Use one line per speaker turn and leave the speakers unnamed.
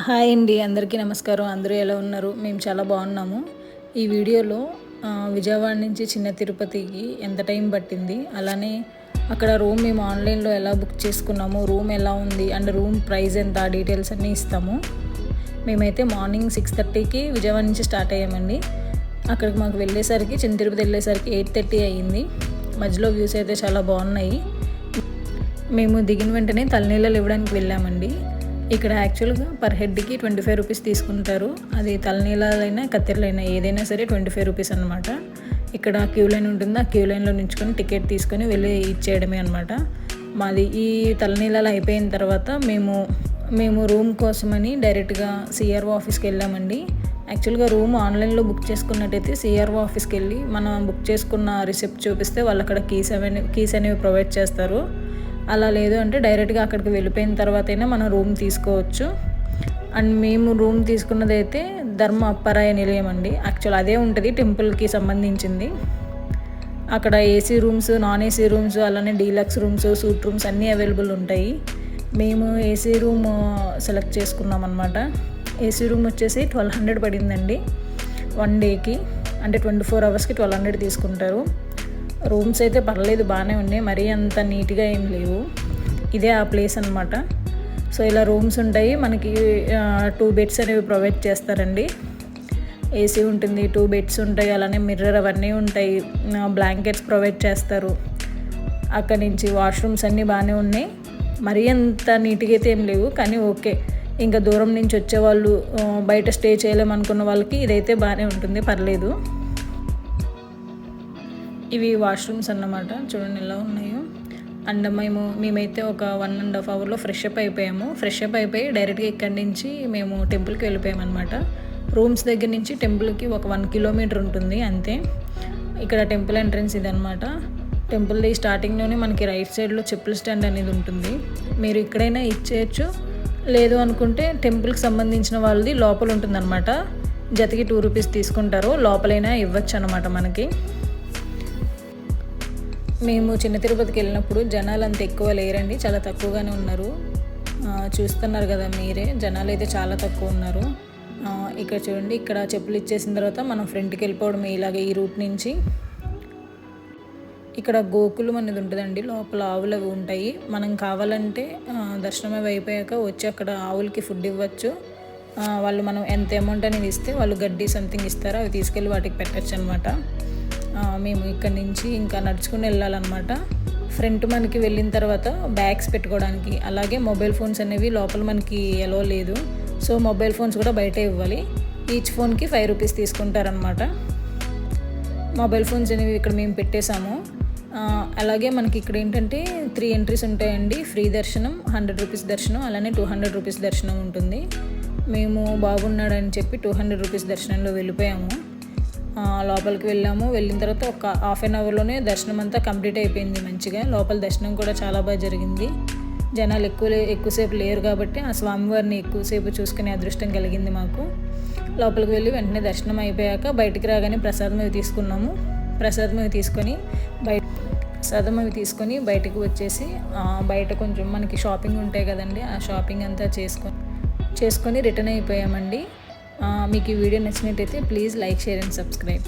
Hi అండి అందరికీ నమస్కారం. అందరూ ఎలా ఉన్నారు? మేము చాలా బాగున్నాము. ఈ వీడియోలో విజయవాడ నుంచి చిన్న తిరుపతికి ఎంత టైం పట్టింది? అలానే అక్కడ రూమ్ మేము ఆన్లైన్లో ఎలా బుక్ చేసుకున్నాము? రూమ్ ఎలా ఉంది? అండ్ రూమ్ ప్రైస్ ఎంత? డీటెయిల్స్ అన్నీ ఇస్తాము. మేమైతే మార్నింగ్ సిక్స్ థర్టీకి విజయవాడ నుంచి స్టార్ట్ అయ్యామండి. అక్కడికి మాకు వెళ్ళేసరికి చిన్న తిరుపతి వెళ్ళేసరికి ఎయిట్ థర్టీ అయ్యింది. మధ్యలో వ్యూస్ అయితే చాలా బాగున్నాయి. మేము దిగిన వెంటనే తలనీళ్ళలు ఇవ్వడానికి వెళ్ళామండి. ఇక్కడ యాక్చువల్గా పర్ హెడ్కి ట్వంటీ ఫైవ్ రూపీస్ తీసుకుంటారు. అది తలనీళ్ళైనా కత్తెరలైనా ఏదైనా సరే ట్వంటీ ఫైవ్ రూపీస్ అనమాట ఇక్కడ క్యూ లైన్ ఉంటుంది. ఆ క్యూ లైన్లో నుంచుకొని టికెట్ తీసుకొని వెళ్ళి ఇచ్చేయడమే అనమాట మాది ఈ తలనీళ్ళలు అయిపోయిన తర్వాత మేము మేము రూమ్ కోసమని డైరెక్ట్గా సిఆర్ఓ ఆఫీస్కి వెళ్ళామండి. యాక్చువల్గా రూమ్ ఆన్లైన్లో బుక్ చేసుకున్నట్టయితే సిఆర్ఓ ఆఫీస్కి వెళ్ళి మనం బుక్ చేసుకున్న రిసిప్ట్ చూపిస్తే వాళ్ళు అక్కడ కీస్ అవన్నీ కీస్ అనేవి ప్రొవైడ్ చేస్తారు. అలా లేదు అంటే డైరెక్ట్గా అక్కడికి వెళ్ళిపోయిన తర్వాత అయినా మనం రూమ్ తీసుకోవచ్చు. అండ్ మేము రూమ్ తీసుకున్నది అయితే ధర్మ అప్పరాయ నిలయం అండి. యాక్చువల్ అదే ఉంటుంది టెంపుల్కి సంబంధించింది. అక్కడ AC rooms non AC rooms అలానే డీలక్స్ రూమ్స్ సూట్ రూమ్స్ అన్నీ అవైలబుల్ ఉంటాయి. మేము ఏసీ రూమ్ సెలెక్ట్ చేసుకున్నాం అనమాట ఏసీ రూమ్ వచ్చేసి ట్వెల్వ్ హండ్రెడ్ పడిందండి వన్ డేకి. అంటే ట్వంటీ ఫోర్ అవర్స్కి ట్వెల్వ్ హండ్రెడ్ తీసుకుంటారు. రూమ్స్ అయితే పర్లేదు బాగానే ఉన్నాయి. మరీ అంత నీట్గా ఏం లేవు. ఇదే ఆ ప్లేస్ అనమాట సో ఇలా రూమ్స్ ఉంటాయి. మనకి టూ బెడ్స్ అనేవి ప్రొవైడ్ చేస్తారండి. ఏసీ ఉంటుంది టూ బెడ్స్ ఉంటాయి. అలానే మిర్రర్ అవన్నీ ఉంటాయి. బ్లాంకెట్స్ ప్రొవైడ్ చేస్తారు. అక్కడి నుంచి వాష్రూమ్స్ అన్నీ బాగానే ఉన్నాయి. మరీ అంత నీట్గా అయితే ఏం లేవు కానీ ఓకే. ఇంకా దూరం నుంచి వచ్చేవాళ్ళు వాళ్ళు బయట స్టే చేయలేమనుకున్న వాళ్ళకి ఇదైతే బాగానే ఉంటుంది. పర్లేదు. ఇవి వాష్రూమ్స్ అన్నమాట. చూడండి ఎలా ఉన్నాయో. అండ్ మేము మేమైతే ఒక వన్ అండ్ హాఫ్ అవర్లో ఫ్రెష్ అప్ అయిపోయాము. ఫ్రెష్ అప్ అయిపోయి డైరెక్ట్గా ఇక్కడి నుంచి మేము టెంపుల్కి వెళ్ళిపోయాము అనమాట రూమ్స్ దగ్గర నుంచి టెంపుల్కి ఒక వన్ కిలోమీటర్ ఉంటుంది అంతే. ఇక్కడ టెంపుల్ ఎంట్రన్స్ ఇదనమాట టెంపుల్ది స్టార్టింగ్లోనే మనకి రైట్ సైడ్లో చెప్పుల స్టాండ్ అనేది ఉంటుంది. మీరు ఇక్కడైనా ఇచ్చేయచ్చు. లేదు అనుకుంటే టెంపుల్కి సంబంధించిన వాళ్ళది లోపల ఉంటుందన్నమాట. జతకి టూ రూపీస్ తీసుకుంటారు. లోపలైనా ఇవ్వచ్చు అనమాట మనకి. మేము చిన్న తిరుపతికి వెళ్ళినప్పుడు జనాలు అంత ఎక్కువ లేరండి చాలా తక్కువగానే ఉన్నారు. చూస్తున్నారు కదా మీరే జనాలు అయితే చాలా తక్కువ ఉన్నారు. ఇక్కడ చూడండి ఇక్కడ చెప్పులు ఇచ్చేసిన తర్వాత మనం ఫ్రంట్కి వెళ్ళిపోవడం ఇలాగే ఈ రూట్ నుంచి. ఇక్కడ గోకులం అనేది ఉంటుందండి లోపల ఆవులు అవి ఉంటాయి. మనం కావాలంటే ఆ, దర్శనం అవి అయిపోయాక వచ్చి అక్కడ ఆవులకి ఫుడ్ ఇవ్వచ్చు. వాళ్ళు మనం ఎంత అమౌంట్ అనేది ఇస్తే వాళ్ళు గడ్డి సంథింగ్ ఇస్తారో అవి తీసుకెళ్ళి వాటికి పెట్టచ్చు అనమాట మేము ఇక్కడ నుంచి ఇంకా నడుచుకుని వెళ్ళాలన్నమాట. ఫ్రంట్ మనకి వెళ్ళిన తర్వాత బ్యాగ్స్ పెట్టుకోవడానికి. అలాగే మొబైల్ ఫోన్స్ అనేవి లోపల మనకి ఎలో లేదు. సో మొబైల్ ఫోన్స్ కూడా బయట ఇవ్వాలి. ఈచ్ ఫోన్కి ఫైవ్ రూపీస్ తీసుకుంటారనమాట మొబైల్ ఫోన్స్ అనేవి ఇక్కడ మేము పెట్టేశాము. అలాగే మనకి ఇక్కడ ఏంటంటే త్రీ ఎంట్రీస్ ఉంటాయండి. ఫ్రీ దర్శనం హండ్రెడ్ రూపీస్ దర్శనం అలానే టూ హండ్రెడ్ రూపీస్ దర్శనం ఉంటుంది. మేము బాగున్నాడని చెప్పి టూ హండ్రెడ్ రూపీస్ దర్శనంలో వెళ్ళిపోయాము. లోపలికి వెళ్ళాము. వెళ్ళిన తర్వాత ఒక హాఫ్ అన్ అవర్లోనే దర్శనం అంతా కంప్లీట్ అయిపోయింది మంచిగా. లోపల దర్శనం కూడా చాలా బాగా జరిగింది. జనాలు ఎక్కువ లే- ఎక్కువసేపు లేరు కాబట్టి ఆ స్వామివారిని ఎక్కువసేపు చూసుకునే అదృష్టం కలిగింది మాకు. లోపలికి వెళ్ళి వెంటనే దర్శనం అయిపోయాక బయటికి రాగానే ప్రసాదం అవి తీసుకున్నాము. ప్రసాదం అవి తీసుకొని బయట ప్రసాదం అవి తీసుకొని బయటకు వచ్చేసి బయట కొంచెం మనకి షాపింగ్ ఉంటాయి కదండి ఆ షాపింగ్ అంతా చేసుకొని చేసుకొని రిటర్న్ అయిపోయామండి. మీకు ఈ వీడియో నచ్చినట్టయితే please like share and subscribe.